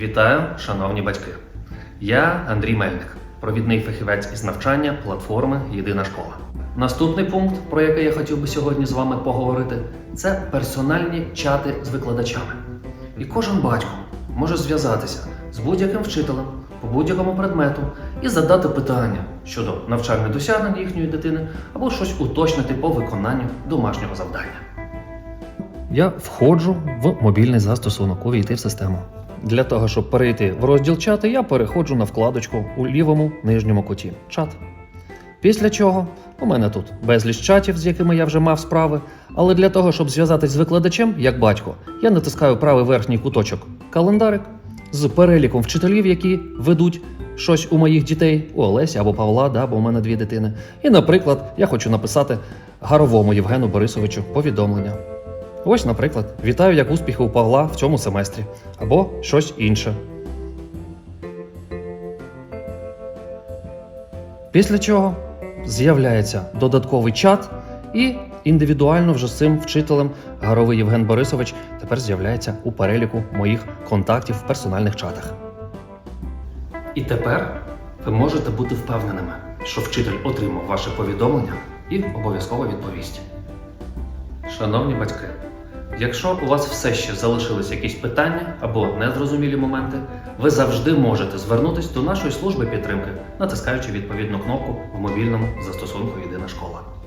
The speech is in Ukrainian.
Вітаю, шановні батьки. Я Андрій Мельник, провідний фахівець із навчання платформи Єдина школа. Наступний пункт, про який я хотів би сьогодні з вами поговорити, це персональні чати з викладачами. І кожен батько може зв'язатися з будь-яким вчителем по будь-якому предмету і задати питання щодо навчальних досягнень їхньої дитини або щось уточнити по виконанню домашнього завдання. Я входжу в мобільний застосунок увійти в систему. Для того, щоб перейти в розділ чати, я переходжу на вкладочку у лівому нижньому куті чат. Після чого у мене тут безліч чатів, з якими я вже мав справи. Але для того, щоб зв'язатись з викладачем, як батько, я натискаю правий верхній куточок календарик з переліком вчителів, які ведуть щось у моїх дітей, у Олесі або Павла, да, бо у мене дві дитини. І, наприклад, я хочу написати Гаровому Євгену Борисовичу повідомлення. Ось, наприклад, вітаю як успіхи у Павла в цьому семестрі, або щось інше. Після чого з'являється додатковий чат, і індивідуально вже з цим вчителем Гаровий Євген Борисович тепер з'являється у переліку моїх контактів в персональних чатах. І тепер ви можете бути впевненими, що вчитель отримав ваше повідомлення і обов'язково відповість. Шановні батьки, якщо у вас все ще залишились якісь питання або незрозумілі моменти, ви завжди можете звернутися до нашої служби підтримки, натискаючи відповідну кнопку в мобільному застосунку Єдина школа.